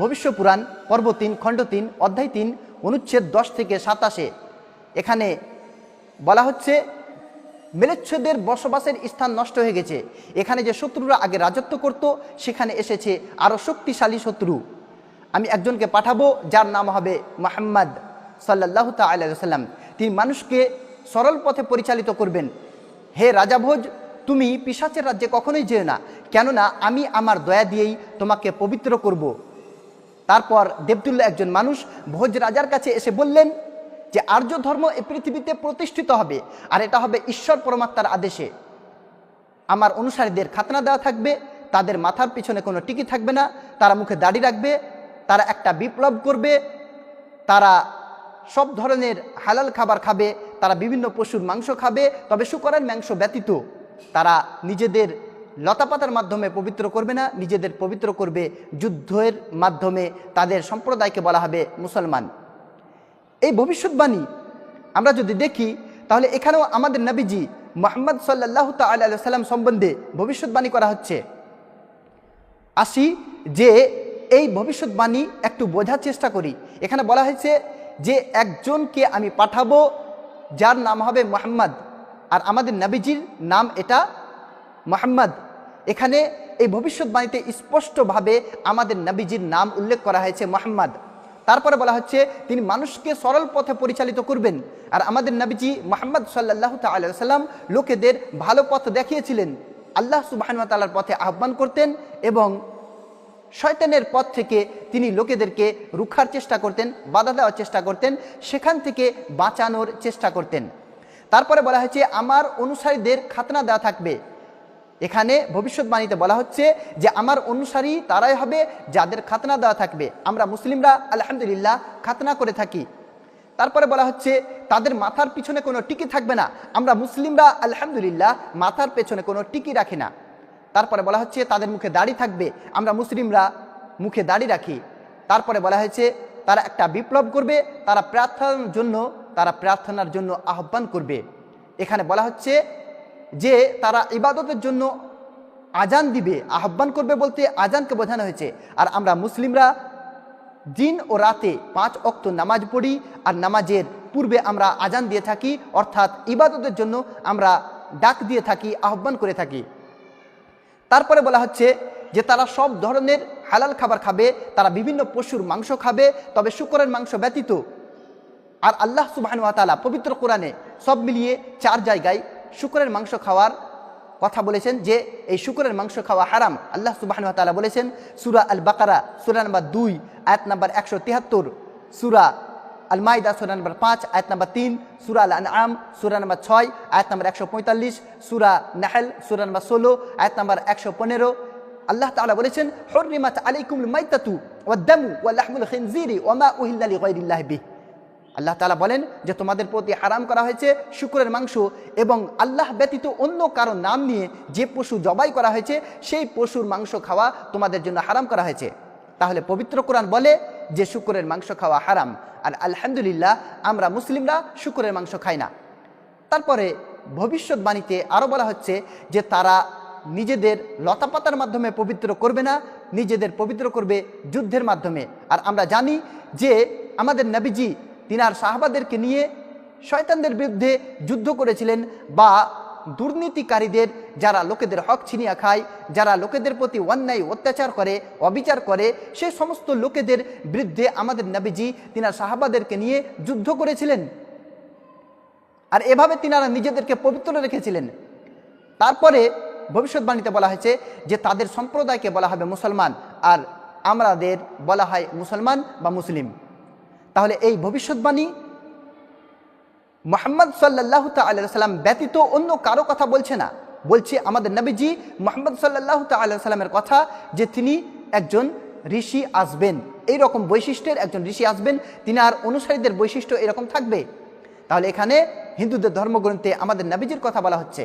ভবিষ্য পুরাণ পর্ব তিন, খণ্ড তিন, অধ্যায় তিন, অনুচ্ছেদ দশ থেকে সাতাশে। এখানে বলা হচ্ছে, মেলেচ্ছদের বসবাসের স্থান নষ্ট হয়ে গেছে। এখানে যে শত্রুরা আগে রাজত্ব করত, সেখানে এসেছে আরও শক্তিশালী শত্রু। আমি একজনকে পাঠাবো, যার নাম হবে মোহাম্মদ সাল্লাহ তাল্লাম তিনি মানুষকে সরল পথে পরিচালিত করবেন। হে রাজাভোজ, তুমি পিসাচের রাজ্যে কখনোই যেও না। কেননা আমি আমার দয়া দিয়েই তোমাকে পবিত্র করব। তারপর দেবদুল্লা একজন মানুষ ভোজ রাজার কাছে এসে বললেন যে আর্য ধর্ম এই পৃথিবীতে প্রতিষ্ঠিত হবে, আর এটা হবে ঈশ্বর পরমাত্মার আদেশে। আমার অনুসারীদের খাতনা দেওয়া থাকবে, তাদের মাথার পিছনে কোনো টিকি থাকবে না, তারা মুখে দাড়ি রাখবে, তারা একটা বিপ্লব করবে, তারা সব ধরনের হালাল খাবার খাবে, তারা বিভিন্ন পশুর মাংস খাবে, তবে শুকরের মাংস ব্যতীত তারা নিজেদের লতাপাতার মাধ্যমে পবিত্র করবে না, নিজেদের পবিত্র করবে যুদ্ধের মাধ্যমে, তাদের সম্প্রদায়কে বলা হবে মুসলমান। এই ভবিষ্যৎবাণী আমরা যদি দেখি, তাহলে এখানেও আমাদের নবীজি মোহাম্মদ সাল্লাহ সাল্লাম সম্বন্ধে ভবিষ্যৎবাণী করা হচ্ছে। আসি যে এই ভবিষ্যৎবাণী একটু বোঝার চেষ্টা করি। এখানে বলা হয়েছে যে একজনকে আমি পাঠাবো, যার নাম হবে মোহাম্মদ, আর আমাদের নবীজির নাম এটা মোহাম্মদ। এখানে এই ভবিষ্যৎবাণীতে স্পষ্টভাবে আমাদের নবীজির নাম উল্লেখ করা হয়েছে মোহাম্মদ। তারপরে বলা হচ্ছে, তিনি মানুষকে সরল পথে পরিচালিত করবেন। আর আমাদের নবীজি মোহাম্মদ সাল্লাহ তাল্লাম লোকেদের ভালো পথ দেখিয়েছিলেন। আল্লাহ সুবাহতালার পথে আহ্বান করতেন এবং শয়তানের পথ থেকে তিনি লোকেদেরকে রুখার চেষ্টা করতেন, বাধা দেওয়ার চেষ্টা করতেন, সেখান থেকে বাঁচানোর চেষ্টা করতেন। তারপরে বলা হয়েছে, আমার অনুসারীদের খাতনা দেওয়া থাকবে। এখানে ভবিষ্যৎবাণীতে বলা হচ্ছে যে আমার অনুসারী তারাই হবে যাদের খাতনা দেওয়া থাকবে। আমরা মুসলিমরা, আলহামদুলিল্লাহ, খাতনা করে থাকি। তারপরে বলা হচ্ছে, তাদের মাথার পিছনে কোনো টিকি থাকবে না। আমরা মুসলিমরা, আলহামদুলিল্লাহ, মাথার পেছনে কোনো টিকি রাখি না। তারপরে বলা হচ্ছে, তাদের মুখে দাড়ি থাকবে। আমরা মুসলিমরা মুখে দাড়ি রাখি। তারপরে বলা হয়েছে, তারা একটা বিপ্লব করবে, তারা প্রার্থনার জন্য, তারা প্রার্থনার জন্য আহ্বান করবে। এখানে বলা হচ্ছে যে তারা ইবাদতের জন্য আজান দিবে, আহ্বান করবে বলতে আজানকে বোঝানো হয়েছে। আর আমরা মুসলিমরা দিন ও রাতে পাঁচ অক্ত নামাজ পড়ি আর নামাজের পূর্বে আমরা আজান দিয়ে থাকি, অর্থাৎ ইবাদতের জন্য আমরা ডাক দিয়ে থাকি, আহ্বান করে থাকি। তারপরে বলা হচ্ছে যে তারা সব ধরনের হালাল খাবার খাবে, তারা বিভিন্ন পশুর মাংস খাবে, তবে শুকরের মাংস ব্যতীত। আর আল্লাহ সুবাহানুয়াতালা পবিত্র কোরআনে সব মিলিয়ে চার জায়গায় শুকরের মাংস খাওয়ার কথা বলেছেন যে এই শুকরের মাংস খাওয়া হারাম। আল্লাহ সুবাহানুয়াতালা বলেছেন, সুরা আল বাকারা সুরা নাম্বার দুই, আয়াত নাম্বার একশো তিয়াত্তর, সুরা আল মাইদা সুরা নাম্বার পাঁচ, আয়াত নম্বর তিন, সুরা আল আম সুরা নাম্বার ছয়, আয়াত নম্বর একশো পঁয়তাল্লিশ, সুরা নাহেল, সুরা নম্বর ষোলো, আয়াত নম্বর একশো পনেরো। আল্লাহ তাআলা বলেছেন হরিমাত আলাইকুম মাইতাতু ওয়াদ্দামু ওয়ালাহমুল খিনজিরি ওমা উহিল্লা লিগাইরিল্লাহ বিহ। আল্লাহ তালা বলেন যে তোমাদের প্রতি হারাম করা হয়েছে শুকুরের মাংস এবং আল্লাহ ব্যতীত অন্য কারও নাম নিয়ে যে পশু জবাই করা হয়েছে, সেই পশুর মাংস খাওয়া তোমাদের জন্য হারাম করা হয়েছে। তাহলে পবিত্র কোরআন বলে যে শুকুরের মাংস খাওয়া হারাম, আর আলহামদুলিল্লাহ আমরা মুসলিমরা শুকুরের মাংস খাই না। তারপরে ভবিষ্যৎবাণীতে আরও বলা হচ্ছে যে তারা নিজেদের লতাপাতার মাধ্যমে পবিত্র করবে না, নিজেদের পবিত্র করবে যুদ্ধের মাধ্যমে। আর আমরা জানি যে আমাদের নবীজি তিনার সাহাবাদেরকে নিয়ে শয়তানদের বিরুদ্ধে যুদ্ধ করেছিলেন বা দুর্নীতিকারীদের যারা লোকেদের হক ছিনিয়া খায়, যারা লোকেদের প্রতি অন্যায়, অত্যাচার করে, অবিচার করে, সে সমস্ত লোকেদের বিরুদ্ধে আমাদের নবীজি তিনার সাহাবাদেরকে নিয়ে যুদ্ধ করেছিলেন। আর এভাবে তিনারা নিজেদেরকে পবিত্র রেখেছিলেন। তারপরে ভবিষ্যৎবাণীতে বলা হয়েছে যে তাদের সম্প্রদায়কে বলা হবে মুসলমান, আর আমাদের বলা হয় মুসলমান বা মুসলিম। তাহলে এই ভবিষ্যৎবাণী মোহাম্মদ সাল্লাহ সাল্লাম ব্যতীত অন্য কারও কথা বলছে না। বলছে আমাদের নবীজি মোহাম্মদ সাল্লাহ সাল্লামের কথা যে তিনি একজন ঋষি আসবেন। এই রকম বৈশিষ্ট্যের একজন ঋষি আসবেন, তিনি আর অনুসারীদের বৈশিষ্ট্য এরকম থাকবে। তাহলে এখানে হিন্দুদের ধর্মগ্রন্থে আমাদের নবীজির কথা বলা হচ্ছে।